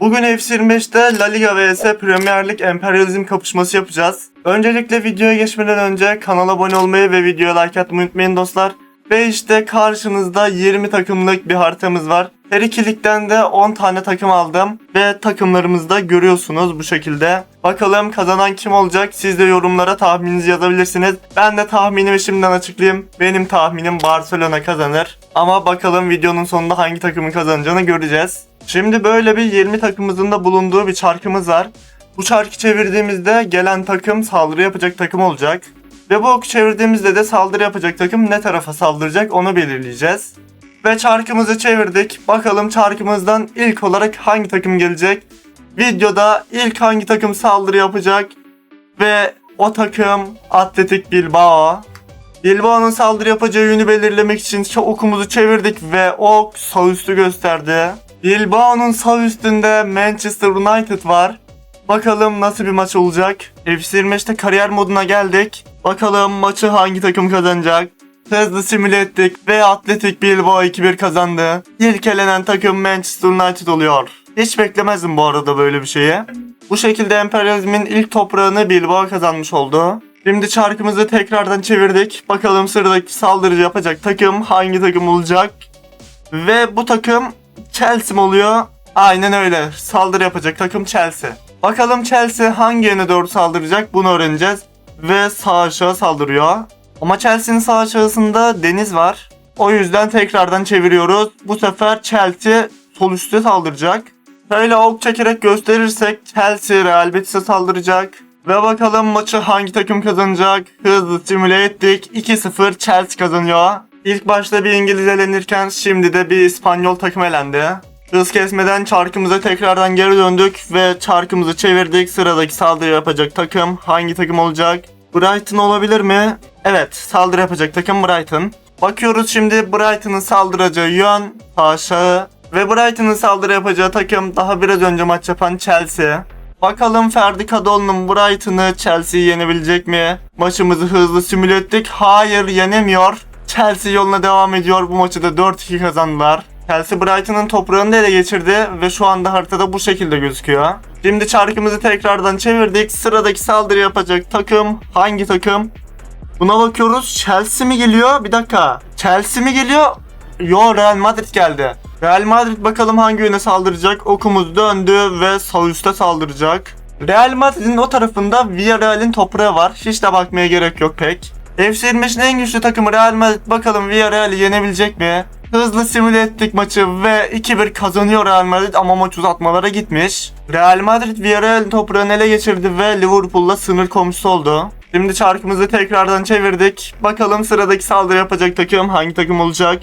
Bugün F25'te La Liga vs Premier Lig Emperyalizm kapışması yapacağız. Öncelikle videoya geçmeden önce kanala abone olmayı ve videoya like atmayı unutmayın dostlar. Ve işte karşınızda 20 takımlık bir haritamız var. Her iki ligden de 10 tane takım aldım ve takımlarımızı da görüyorsunuz bu şekilde. Bakalım kazanan kim olacak? Siz de yorumlara tahmininizi yazabilirsiniz. Ben de tahminimi şimdiden açıklayayım. Benim tahminim Barcelona kazanır. Ama bakalım videonun sonunda hangi takımın kazanacağını göreceğiz. Şimdi böyle bir 20 takımımızın da bulunduğu bir çarkımız var. Bu çarkı çevirdiğimizde gelen takım saldırı yapacak takım olacak. Ve bu oku çevirdiğimizde de saldırı yapacak takım ne tarafa saldıracak onu belirleyeceğiz. Ve çarkımızı çevirdik. Bakalım çarkımızdan ilk olarak hangi takım gelecek? Videoda ilk hangi takım saldırı yapacak? Ve o takım Atletik Bilbao. Bilbao'nun saldırı yapacağı yönü belirlemek için okumuzu çevirdik ve ok sağ üstü gösterdi. Bilbao'nun sağ üstünde Manchester United var. Bakalım nasıl bir maç olacak. FC25'te kariyer moduna geldik. Bakalım maçı hangi takım kazanacak. Hızlı simüle ettik ve Atletik Bilbao 2-1 kazandı. İlk elenen takım Manchester United oluyor. Hiç beklemezdim bu arada böyle bir şeyi. Bu şekilde emperyalizmin ilk toprağını Bilbao kazanmış oldu. Şimdi çarkımızı tekrardan çevirdik. Bakalım sıradaki saldırı yapacak takım hangi takım olacak. Ve bu takım Chelsea mi oluyor? Aynen öyle. Saldırı yapacak takım Chelsea. Bakalım Chelsea hangi yöne doğru saldıracak bunu öğreneceğiz. Ve sağ aşağı saldırıyor. Ama Chelsea'nin sağ aşağısında deniz var. O yüzden tekrardan çeviriyoruz. Bu sefer Chelsea sol üstte saldıracak. Böyle ok çekerek gösterirsek Chelsea Real Betis'e saldıracak. Ve bakalım maçı hangi takım kazanacak? Hızlı simüle ettik. 2-0 Chelsea kazanıyor. İlk başta bir İngiliz elenirken şimdi de bir İspanyol takım elendi. Hız kesmeden çarkımıza tekrardan geri döndük ve çarkımızı çevirdik. Sıradaki saldırı yapacak takım hangi takım olacak? Brighton olabilir mi? Evet, saldırı yapacak takım Brighton. Bakıyoruz şimdi Brighton'ın saldıracağı yön aşağı ve Brighton'ın saldırı yapacağı takım daha biraz önce maç yapan Chelsea. Bakalım Ferdi Kadıoğlu'nun Brighton'ı Chelsea'yi yenebilecek mi? Maçımızı hızlı simüle ettik. Hayır yenemiyor. Chelsea yoluna devam ediyor. Bu maçı da 4-2 kazandılar. Chelsea Brighton'ın toprağını ele geçirdi ve şu anda haritada bu şekilde gözüküyor. Şimdi çarkımızı tekrardan çevirdik. Sıradaki saldırı yapacak takım hangi takım? Buna bakıyoruz. Chelsea mi geliyor? Bir dakika. Chelsea mi geliyor? Yo Real Madrid geldi. Real Madrid bakalım hangi yöne saldıracak. Okumuz döndü ve sağ üstte saldıracak. Real Madrid'in o tarafında Villarreal'in toprağı var. Hiç de bakmaya gerek yok pek. FC25'in en güçlü takımı Real Madrid bakalım Villarreal'i yenebilecek mi? Hızlı simüle ettik maçı ve 2-1 kazanıyor Real Madrid ama maç uzatmalara gitmiş. Real Madrid Villarreal'in toprağını ele geçirdi ve Liverpool'la sınır komşusu oldu. Şimdi çarkımızı tekrardan çevirdik. Bakalım sıradaki saldırı yapacak takım hangi takım olacak?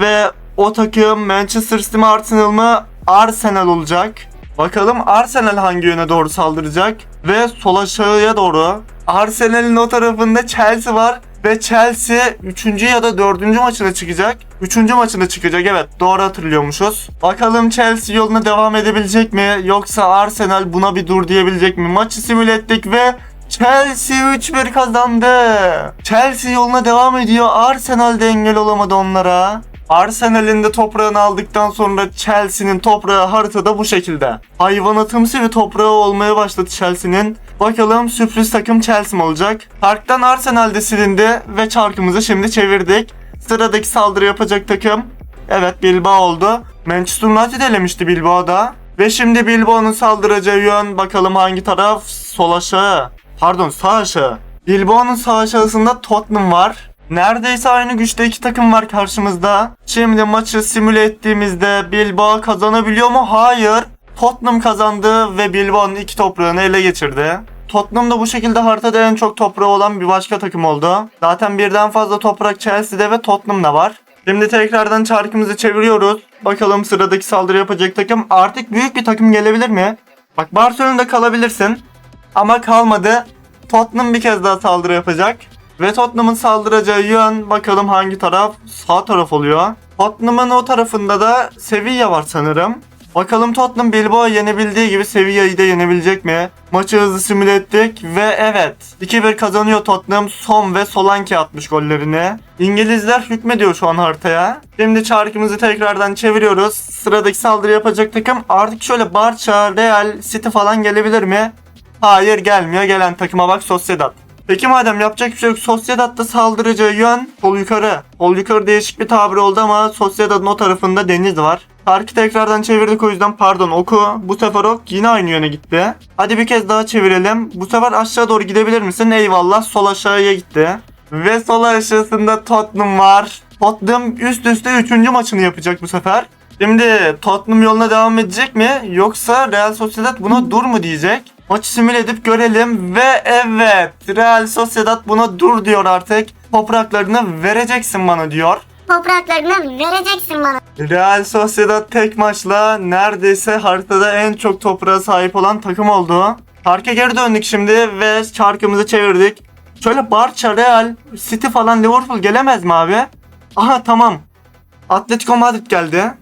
Ve o takım Manchester City mi Arsenal mı? Arsenal olacak. Bakalım Arsenal hangi yöne doğru saldıracak? Ve sol aşağıya doğru. Arsenal'in o tarafında Chelsea var. Ve Chelsea 3. ya da 4. maçına çıkacak. 3. maçına çıkacak evet doğru hatırlıyormuşuz. Bakalım Chelsea yoluna devam edebilecek mi? Yoksa Arsenal buna bir dur diyebilecek mi? Maçı simüle ettik ve Chelsea 3-1 kazandı. Chelsea yoluna devam ediyor. Arsenal de engel olamadı onlara. Arsenal'in de toprağını aldıktan sonra Chelsea'nin toprağı haritada bu şekilde. Hayvanatımsı bir toprağı olmaya başladı Chelsea'nin. Bakalım sürpriz takım Chelsea mi olacak? Parktan Arsenal de silindi ve çarkımızı şimdi çevirdik. Sıradaki saldırı yapacak takım. Evet Bilbao oldu. Manchester United elemişti Bilbao'da. Ve şimdi Bilbao'nun saldıracağı yön bakalım hangi taraf? Sol aşağı. Pardon sağ aşağı. Bilbao'nun sağ aşağısında Tottenham var. Neredeyse aynı güçte iki takım var karşımızda. Şimdi maçı simüle ettiğimizde Bilbao kazanabiliyor mu? Hayır. Tottenham kazandı ve Bilbao'nun iki toprağını ele geçirdi. Tottenham da bu şekilde haritada en çok toprağı olan bir başka takım oldu. Zaten birden fazla toprak Chelsea'de ve Tottenham'da var. Şimdi tekrardan çarkımızı çeviriyoruz. Bakalım sıradaki saldırı yapacak takım artık büyük bir takım gelebilir mi? Bak Barcelona'da kalabilirsin. Ama kalmadı. Tottenham bir kez daha saldırı yapacak. Ve Tottenham'ın saldıracağı yön bakalım hangi taraf? Sağ taraf oluyor. Tottenham'ın o tarafında da Sevilla var sanırım. Bakalım Tottenham Bilbao yenebildiği gibi Sevilla'yı da yenebilecek mi? Maçı hızlı simüle ettik ve evet 2-1 kazanıyor Tottenham. Son ve Solanke atmış gollerini. İngilizler hükmediyor şu an haritaya. Şimdi çarkımızı tekrardan çeviriyoruz. Sıradaki saldırı yapacak takım artık şöyle Barça, Real, City falan gelebilir mi? Hayır gelmiyor. Gelen takıma bak Sociedad. Peki madem yapacak bir şey yok Sociedad'da saldıracağı yön sol yukarı. Sol yukarı değişik bir tabir oldu ama Sociedad'ın o tarafında deniz var. Parkı tekrardan çevirdik o yüzden pardon oku. Bu sefer ok yine aynı yöne gitti. Hadi bir kez daha çevirelim. Bu sefer aşağı doğru gidebilir misin? Eyvallah sol aşağıya gitti. Ve sol aşağısında Tottenham var. Tottenham üst üste 3. maçını yapacak bu sefer. Şimdi Tottenham yoluna devam edecek mi? Yoksa Real Sociedad buna dur mu diyecek? Maçı simüle edip görelim ve evet Real Sociedad buna dur diyor artık. Topraklarını vereceksin bana diyor. Topraklarını vereceksin bana. Real Sociedad tek maçla neredeyse haritada en çok toprağa sahip olan takım oldu. Parka geri döndük şimdi ve çarkımızı çevirdik. Şöyle Barça, Real, City falan Liverpool gelemez mi abi? Aha tamam. Atletico Madrid geldi.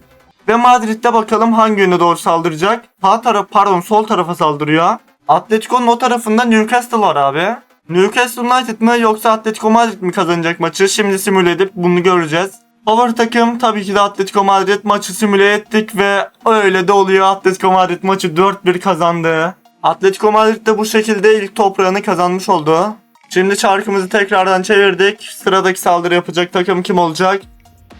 Ve Madrid'de bakalım hangi yöne doğru saldıracak. Sağ taraf pardon sol tarafa saldırıyor. Atletico'nun o tarafında Newcastle var abi. Newcastle United mı yoksa Atletico Madrid mi kazanacak maçı? Şimdi simüle edip bunu göreceğiz. Favori takım tabii ki de Atletico Madrid maçı simüle ettik ve öyle de oluyor. Atletico Madrid maçı 4-1 kazandı. Atletico Madrid de bu şekilde ilk toprağını kazanmış oldu. Şimdi çarkımızı tekrardan çevirdik. Sıradaki saldırı yapacak takım kim olacak?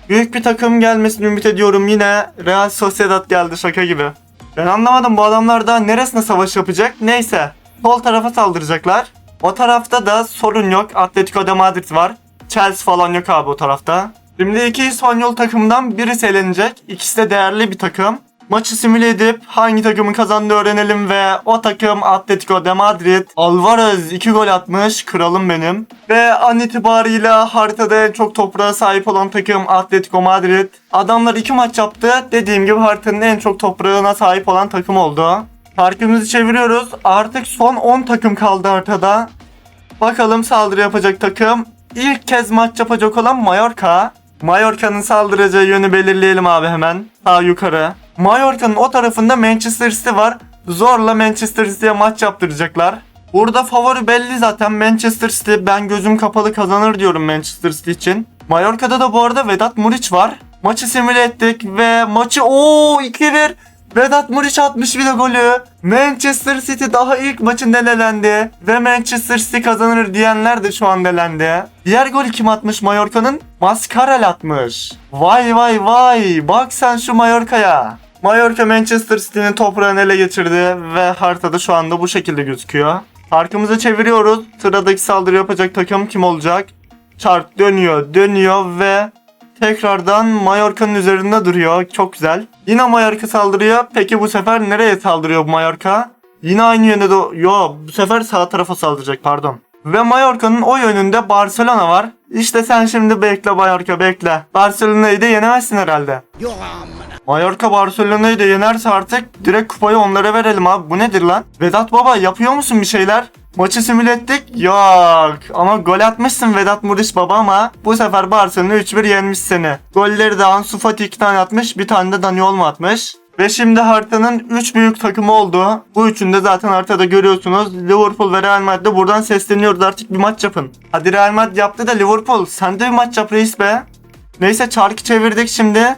Büyük bir takım gelmesini ümit ediyorum yine. Real Sociedad geldi şaka gibi. Ben anlamadım bu adamlar da neresine savaş yapacak? Neyse. Sol tarafa saldıracaklar. O tarafta da sorun yok. Atletico de Madrid var. Chelsea falan yok abi o tarafta. Şimdi iki İspanyol takımdan birisi elenecek. İkisi de değerli bir takım. Maçı simüle edip hangi takımın kazandığını öğrenelim ve o takım Atletico de Madrid. Alvarez 2 gol atmış. Kralım benim. Ve an itibariyle haritada en çok toprağa sahip olan takım Atletico Madrid. Adamlar 2 maç yaptı. Dediğim gibi haritanın en çok toprağına sahip olan takım oldu. Parkımızı çeviriyoruz. Artık son 10 takım kaldı haritada. Bakalım saldırı yapacak takım. İlk kez maç yapacak olan Mallorca. Mallorca'nın saldıracağı yönü belirleyelim abi hemen. Sağ yukarı. Mallorca'nın o tarafında Manchester City var. Zorla Manchester City'ye maç yaptıracaklar. Burada favori belli zaten Manchester City. Ben gözüm kapalı kazanır diyorum Manchester City için. Mallorca'da da bu arada Vedat Muriç var. Maçı simüle ettik ve maçı o 2-1 Vedat Muriç atmış bir de golü. Manchester City daha ilk maçında elendi. Ve Manchester City kazanır diyenler de şu an elendi. Diğer golü kim atmış Mallorca'nın? Mascarel atmış. Vay vay vay. Bak sen şu Mallorca'ya. Mallorca Manchester City'nin toprağını ele geçirdi ve haritada şu anda bu şekilde gözüküyor. Parkımızı çeviriyoruz. Sıradaki saldırı yapacak takım kim olacak? Çark dönüyor, dönüyor ve tekrardan Mallorca'nın üzerinde duruyor. Çok güzel. Yine Mallorca saldırıyor. Peki bu sefer nereye saldırıyor bu Mallorca? Yine aynı yönde de... Yo bu sefer sağ tarafa saldıracak pardon. Ve Mallorca'nın o yönünde Barcelona var. İşte sen şimdi bekle Mallorca bekle. Barcelona'yı da yenemezsin herhalde. Mallorca Barcelona'yı da yenerse artık direkt kupayı onlara verelim abi. Bu nedir lan? Vedat Baba yapıyor musun bir şeyler? Maçı simüle ettik? Yok. Ama gol atmışsın Vedat Muriç baba ama bu sefer Barcelona 3-1 yenmiş seni. Golleri de Ansu Fati 2 tane atmış. Bir tane de Dani Olmo atmış. Ve şimdi haritanın 3 büyük takımı oldu. Bu üçünü de zaten haritada görüyorsunuz. Liverpool ve Real Madrid'e buradan sesleniyoruz artık bir maç yapın. Hadi Real Madrid yaptı da Liverpool sen de bir maç yap reis be. Neyse çarkı çevirdik şimdi.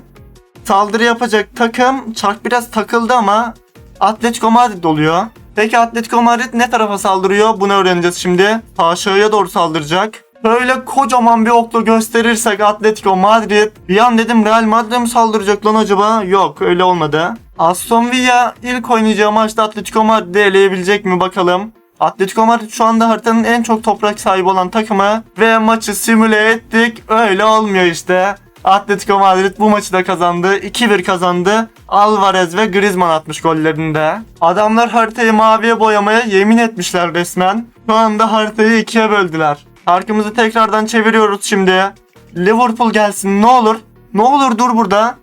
Saldırı yapacak takım çark biraz takıldı ama Atletico Madrid oluyor. Peki Atletico Madrid ne tarafa saldırıyor? Bunu öğreneceğiz şimdi. Aşağıya doğru saldıracak. Böyle kocaman bir okla gösterirsek Atletico Madrid. Bir an dedim Real Madrid mi saldıracak lan acaba? Yok öyle olmadı. Aston Villa ilk oynayacağı maçta Atletico Madrid'i eleyebilecek mi bakalım. Atletico Madrid şu anda haritanın en çok toprak sahibi olan takımı ve maçı simüle ettik. Öyle olmuyor işte. Atletico Madrid bu maçı da kazandı. 2-1 kazandı. Alvarez ve Griezmann atmış gollerinde. Adamlar haritayı maviye boyamaya yemin etmişler resmen. Şu anda haritayı ikiye böldüler. Parkımızı tekrardan çeviriyoruz şimdi. Liverpool gelsin ne olur. Ne olur dur burada.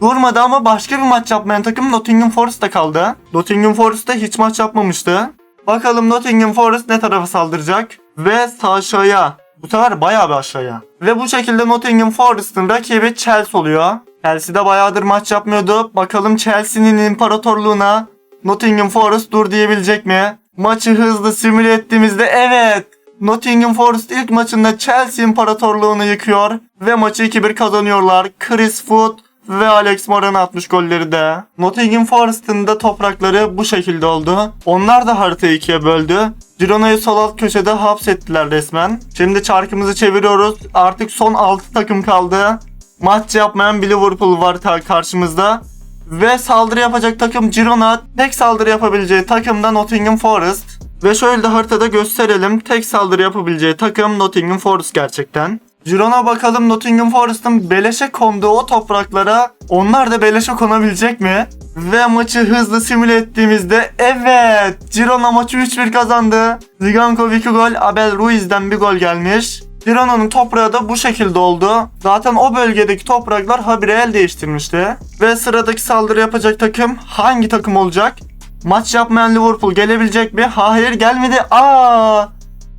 Durmadı ama başka bir maç yapmayan takım Nottingham Forest'ta kaldı. Nottingham Forest'ta hiç maç yapmamıştı. Bakalım Nottingham Forest ne tarafa saldıracak? Ve sağ aşağıya. Bu sefer bayağı bir aşağıya. Ve bu şekilde Nottingham Forest'ın rakibi Chelsea oluyor. Chelsea'de bayağıdır maç yapmıyordu. Bakalım Chelsea'nin imparatorluğuna Nottingham Forest dur diyebilecek mi? Maçı hızlı simüle ettiğimizde evet. Nottingham Forest ilk maçında Chelsea imparatorluğunu yıkıyor ve maçı 2-1 kazanıyorlar. Chris Foot ve Alex Moran atmış golleri de. Nottingham Forest'ın da toprakları bu şekilde oldu. Onlar da haritayı ikiye böldü. Girona'yı sol alt köşede hapsettiler resmen. Şimdi çarkımızı çeviriyoruz. Artık son 6 takım kaldı. Maç yapmayan bir Liverpool var karşımızda. Ve saldırı yapacak takım Girona. Tek saldırı yapabileceği takım da Nottingham Forest. Ve şöyle de haritada gösterelim. Tek saldırı yapabileceği takım Nottingham Forest gerçekten. Girona bakalım Nottingham Forest'ın beleşe konduğu o topraklara onlar da beleşe konabilecek mi? Ve maçı hızlı simüle ettiğimizde evet Girona maçı 3-1 kazandı. Ziganko 2 gol, Abel Ruiz'den bir gol gelmiş. Girona'nın toprağı da bu şekilde oldu. Zaten o bölgedeki topraklar habire el değiştirmişti. Ve sıradaki saldırı yapacak takım hangi takım olacak? Maç yapmayan Liverpool gelebilecek mi? Hayır gelmedi. Aa!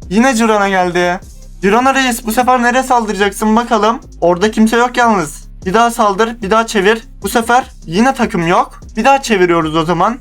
Yine Girona geldi. Girona reis bu sefer nereye saldıracaksın bakalım. Orada kimse yok yalnız. Bir daha saldır, bir daha çevir. Bu sefer yine takım yok. Bir daha çeviriyoruz o zaman.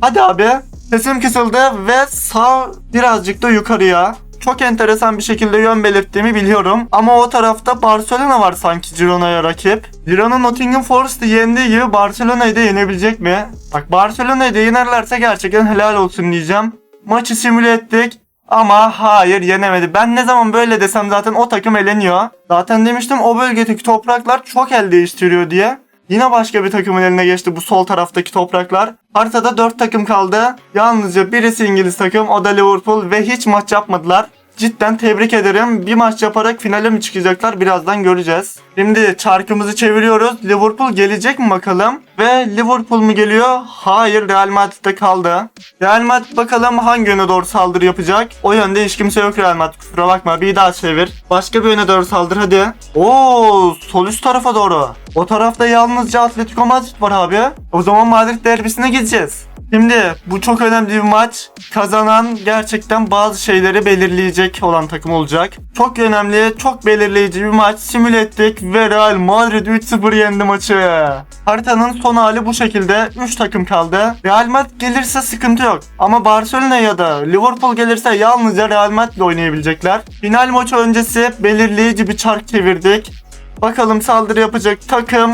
Hadi abi. Sesim kısıldı ve sağ birazcık da yukarıya. Çok enteresan bir şekilde yön belirttiğimi biliyorum. Ama o tarafta Barcelona var sanki Girona'ya rakip. Girona Nottingham Forest'ı yendiği gibi Barcelona'yı da yenebilecek mi? Bak Barcelona'yı da yenerlerse gerçekten helal olsun diyeceğim. Maçı simüle ettik. Ama hayır yenemedi. Ben ne zaman böyle desem zaten o takım eleniyor. Zaten demiştim o bölgedeki topraklar çok el değiştiriyor diye. Yine başka bir takımın eline geçti bu sol taraftaki topraklar. Haritada 4 takım kaldı. Yalnızca birisi İngiliz takım o da Liverpool ve hiç maç yapmadılar. Cidden tebrik ederim. Bir maç yaparak finale mi çıkacaklar birazdan göreceğiz. Şimdi çarkımızı çeviriyoruz. Liverpool gelecek mi bakalım? Ve Liverpool mu geliyor? Hayır Real Madrid'de kaldı. Real Madrid bakalım hangi yöne doğru saldırı yapacak? O yönde hiç kimse yok Real Madrid kusura bakma bir daha çevir. Başka bir yöne doğru saldır hadi. Oo sol üst tarafa doğru. O tarafta yalnızca Atletico Madrid var abi. O zaman Madrid derbisine gideceğiz. Şimdi bu çok önemli bir maç. Kazanan gerçekten bazı şeyleri belirleyecek olan takım olacak. Çok önemli, çok belirleyici bir maç simüle ettik ve Real Madrid 3-0 yendi maçı. Haritanın son hali bu şekilde. 3 takım kaldı. Real Madrid gelirse sıkıntı yok. Ama Barcelona ya da Liverpool gelirse yalnızca Real Madrid ile oynayabilecekler. Final maçı öncesi belirleyici bir çark çevirdik. Bakalım saldırı yapacak takım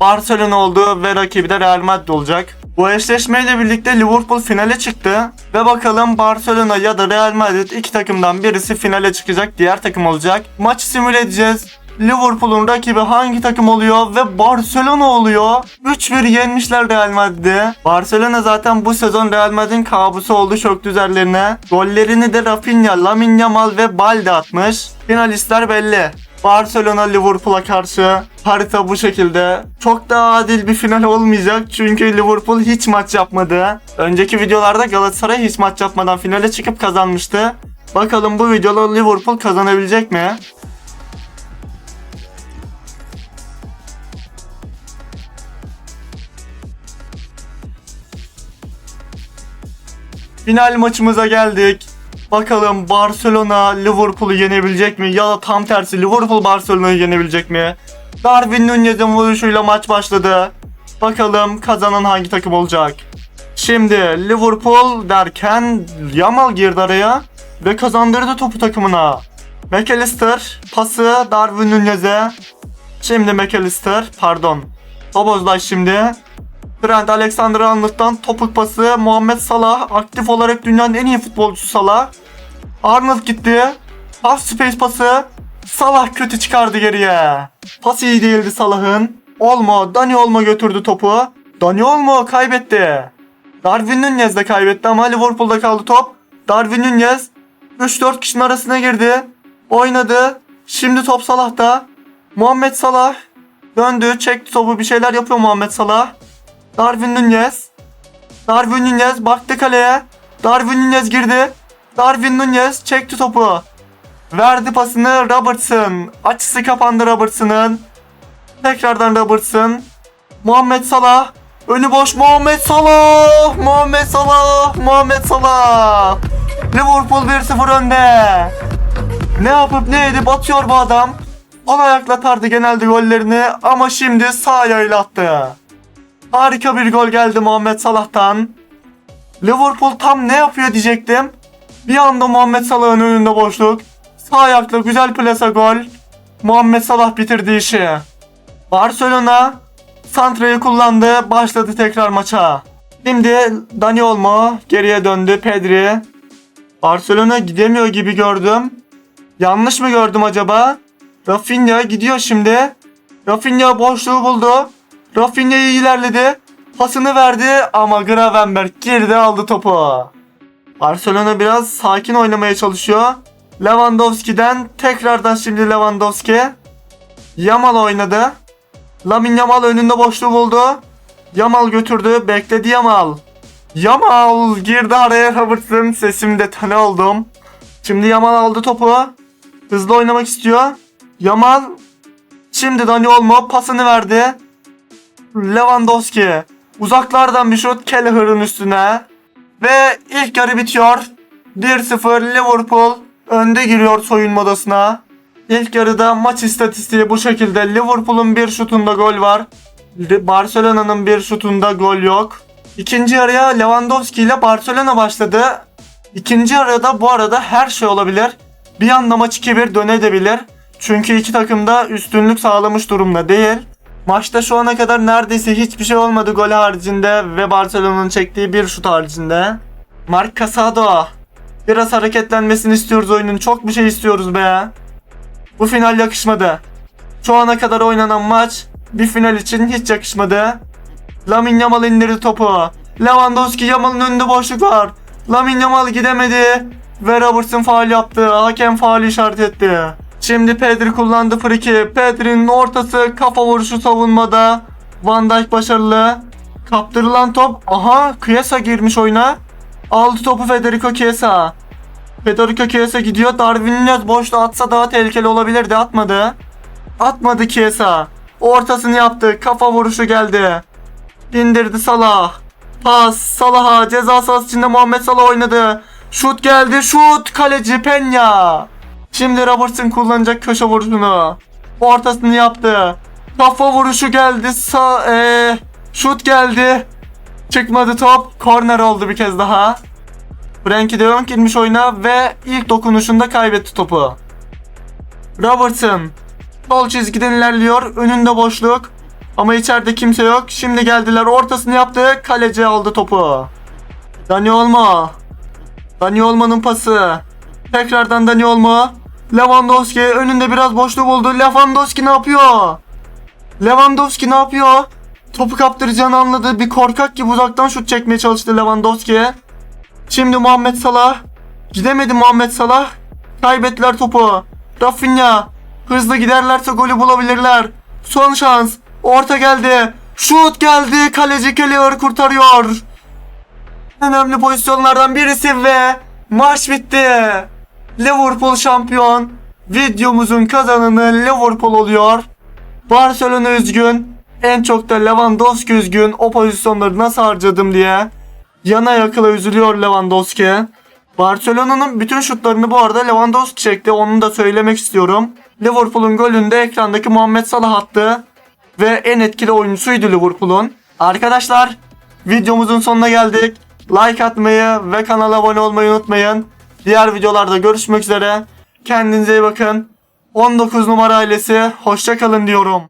Barcelona oldu ve rakibi de Real Madrid olacak. Bu eşleşmeyle birlikte Liverpool finale çıktı ve bakalım Barcelona ya da Real Madrid iki takımdan birisi finale çıkacak diğer takım olacak. Maçı simüle edeceğiz. Liverpool'un rakibi hangi takım oluyor ve Barcelona oluyor. 3-1 yenmişler Real Madrid'i. Barcelona zaten bu sezon Real Madrid'in kabusu oldu şok üzerlerine. Gollerini de Rafinha, Lamine Yamal ve Balde atmış. Finalistler belli. Barcelona Liverpool'a karşı harita bu şekilde. Çok da adil bir final olmayacak çünkü Liverpool hiç maç yapmadı. Önceki videolarda Galatasaray hiç maç yapmadan finale çıkıp kazanmıştı. Bakalım bu videoda Liverpool kazanabilecek mi? Final maçımıza geldik. Bakalım Barcelona Liverpool'u yenebilecek mi? Ya da tam tersi Liverpool Barcelona'yı yenebilecek mi? Darwin Nunez'in vuruşuyla maç başladı. Bakalım kazanan hangi takım olacak? Şimdi Liverpool derken Yamal girdi araya ve kazandırdı topu takımına. McAllister pası Darwin Nunez'e. Şimdi McAllister pardon. Tobozlaş şimdi. Trent Alexander-Arnold'dan topuk pası Muhammed Salah aktif olarak dünyanın en iyi futbolcusu Salah. Arnold gitti. Half space pası. Salah kötü çıkardı geriye. Pas iyi değildi Salah'ın. Olmo, Dani Olmo götürdü topu. Dani Olmo kaybetti. Darwin Nunez de kaybetti ama Liverpool'da kaldı top. Darwin Nunez 3-4 kişinin arasına girdi. Oynadı. Şimdi top Salah'ta. Muhammed Salah döndü, çekti topu bir şeyler yapıyor Muhammed Salah. Darwin Nunez. Darwin Nunez baktı kaleye. Darwin Nunez girdi. Darwin Nunez çekti topu. Verdi pasını Robertson. Açısı kapandı Robertson'ın. Tekrardan Robertson. Muhammed Salah. Önü boş Muhammed Salah. Muhammed Salah. Muhammed Salah. Liverpool 1-0 önde. Ne yapıp ne edip atıyor bu adam. Sol ayakla atardı genelde gollerini ama şimdi sağ ayağıyla attı. Harika bir gol geldi Muhammed Salah'tan. Liverpool tam ne yapıyor diyecektim. Bir anda Muhammed Salah'ın önünde boşluk. Sağ ayakla güzel plasa gol. Muhammed Salah bitirdi işi. Barcelona Santra'yı kullandı. Başladı tekrar maça. Şimdi Dani Olmo geriye döndü. Pedri. Barcelona gidemiyor gibi gördüm. Yanlış mı gördüm acaba? Rafinha gidiyor şimdi. Rafinha boşluğu buldu. Rafinha ilerledi. Pasını verdi ama Gravenberg girdi aldı topu. Barcelona biraz sakin oynamaya çalışıyor. Lewandowski'den tekrardan şimdi Lewandowski. Yamal oynadı. Lamin Yamal önünde boşluğu buldu. Yamal götürdü. Bekledi Yamal. Yamal girdi araya Robertson. Sesimde tane oldum. Şimdi Yamal aldı topu. Hızlı oynamak istiyor. Yamal şimdi Dani Olmo pasını verdi. Lewandowski uzaklardan bir şut Kelleher'ın üstüne. Ve ilk yarı bitiyor. 1-0 Liverpool önde giriyor soyunma odasına. İlk yarıda maç istatistiği bu şekilde. Liverpool'un bir şutunda gol var. Barcelona'nın bir şutunda gol yok. İkinci yarıya Lewandowski ile Barcelona başladı. İkinci yarıda bu arada her şey olabilir. Bir anda maç 2-1 dönebilir. Çünkü iki takım da üstünlük sağlamış durumda değil. Maçta şu ana kadar neredeyse hiçbir şey olmadı gol haricinde ve Barcelona'nın çektiği bir şut haricinde. Mark Casado. Biraz hareketlenmesini istiyoruz oyunun. Çok bir şey istiyoruz be. Bu final yakışmadı. Şu ana kadar oynanan maç bir final için hiç yakışmadı. Lamin Yamal indirdi topu. Lewandowski Yamal'ın önünde boşluk var. Lamin Yamal gidemedi. Ve Robertson faal yaptı. Hakem faali işaret etti. Şimdi Pedri kullandı friki. Pedri'nin ortası kafa vuruşu savunmada. Van Dijk başarılı. Kaptırılan top. Aha Chiesa girmiş oyuna. Aldı topu Federico Chiesa. Federico Chiesa gidiyor. Darwin Nunez boşta atsa daha tehlikeli olabilirdi. Atmadı. Atmadı Chiesa. Ortasını yaptı. Kafa vuruşu geldi. İndirdi Salah. Pas Salah'a ceza sahası içinde Muhammed Salah oynadı. Şut geldi. Şut kaleci Penya. Şimdi Robertson kullanacak köşe vuruşunu. Ortasını yaptı. Kafa vuruşu geldi. Sa eee, şut geldi. Çıkmadı top. Korner oldu bir kez daha. Frenkie de Jong girmiş oyuna ve ilk dokunuşunda kaybetti topu. Robertson sol çizgiden ilerliyor. Önünde boşluk. Ama içeride kimse yok. Şimdi geldiler. Ortasını yaptı. Kaleci aldı topu. Dani Olmo. Dani Olmo'nun pası. Tekrardan Dani Olmo. Lewandowski önünde biraz boşluk buldu. Lewandowski ne yapıyor? Lewandowski ne yapıyor? Topu kaptıracağını anladı. Bir korkak gibi uzaktan şut çekmeye çalıştı Lewandowski. Şimdi Muhammed Salah. Gidemedi Muhammed Salah. Kaybettiler topu. Rafinha. Hızlı giderlerse golü bulabilirler. Son şans. Orta geldi. Şut geldi. Kaleci Kelleher kurtarıyor. Önemli pozisyonlardan birisi ve maç bitti. Liverpool şampiyon. Videomuzun kazananı Liverpool oluyor. Barcelona üzgün. En çok da Lewandowski üzgün. O pozisyonları nasıl harcadım diye. Yana yakıla üzülüyor Lewandowski. Barcelona'nın bütün şutlarını bu arada Lewandowski çekti. Onu da söylemek istiyorum. Liverpool'un golünde ekrandaki Muhammed Salah attı. Ve en etkili oyuncusuydu Liverpool'un. Arkadaşlar videomuzun sonuna geldik. Like atmayı ve kanala abone olmayı unutmayın. Diğer videolarda görüşmek üzere. Kendinize iyi bakın. 19 numara ailesi hoşçakalın diyorum.